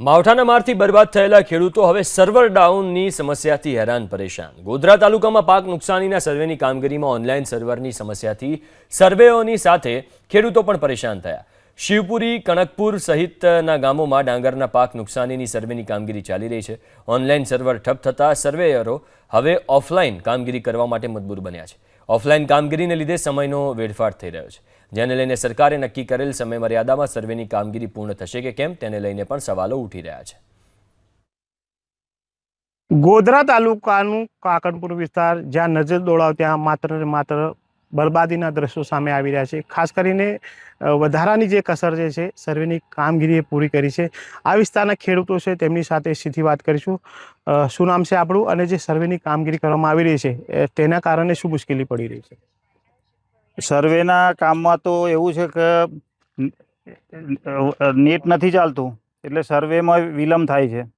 માવઠાના મારથી બરબાદ થયેલા ખેડૂતો હવે સર્વર ડાઉનની સમસ્યાથી હેરાન પરેશાન. ગોધરા તાલુકામાં પાક નુકસાનીના સર્વેની કામગીરીમાં ઓનલાઈન સર્વરની સમસ્યાથી સર્વેઓની સાથે ખેડૂતો પણ પરેશાન થયા. શિવપુરી કણકપુર સહિતના ગામોમાં ડાંગરના પાક નુકસાનીની સર્વેની કામગીરી ચાલી રહી છે. ઓનલાઈન સર્વર ઠપ થતાં સર્વેયરો હવે ઓફલાઈન કામગીરી કરવા માટે મજબૂર બન્યા છે. ઓફલાઈન કામગીરીને લીધે સમયનો વેડફાટ થઈ રહ્યો છે. જેને લઈને સરકારે નક્કી કરેલ સમય મર્યાદામાં સર્વેની કામગીરી પૂર્ણ થશે કે કેમ તેને લઈને પણ સવાલો ઉઠી રહ્યા છે. ગોધરા તાલુકાનું કાકણપુર વિસ્તાર જ્યાં નજર દોડાવ ત્યાં માત્ર માત્ર બરબાદીના દ્રશ્યો સામે આવી રહ્યા છે. ખાસ કરીને વધારાની જે કસર જે છે, સર્વેની કામગીરી એ પૂરી કરી છે. આ વિસ્તારના ખેડૂતો છે, તેમની સાથે સીધી વાત કરીશું. શું નામ છે આપણું? અને જે સર્વેની કામગીરી કરવામાં આવી રહી છે તેના કારણે શું મુશ્કેલી પડી રહી છે? સર્વેના કામમાં તો એવું છે કે નેટ નથી ચાલતું. એટલે સર્વેમાં વિલંબ થાય છે.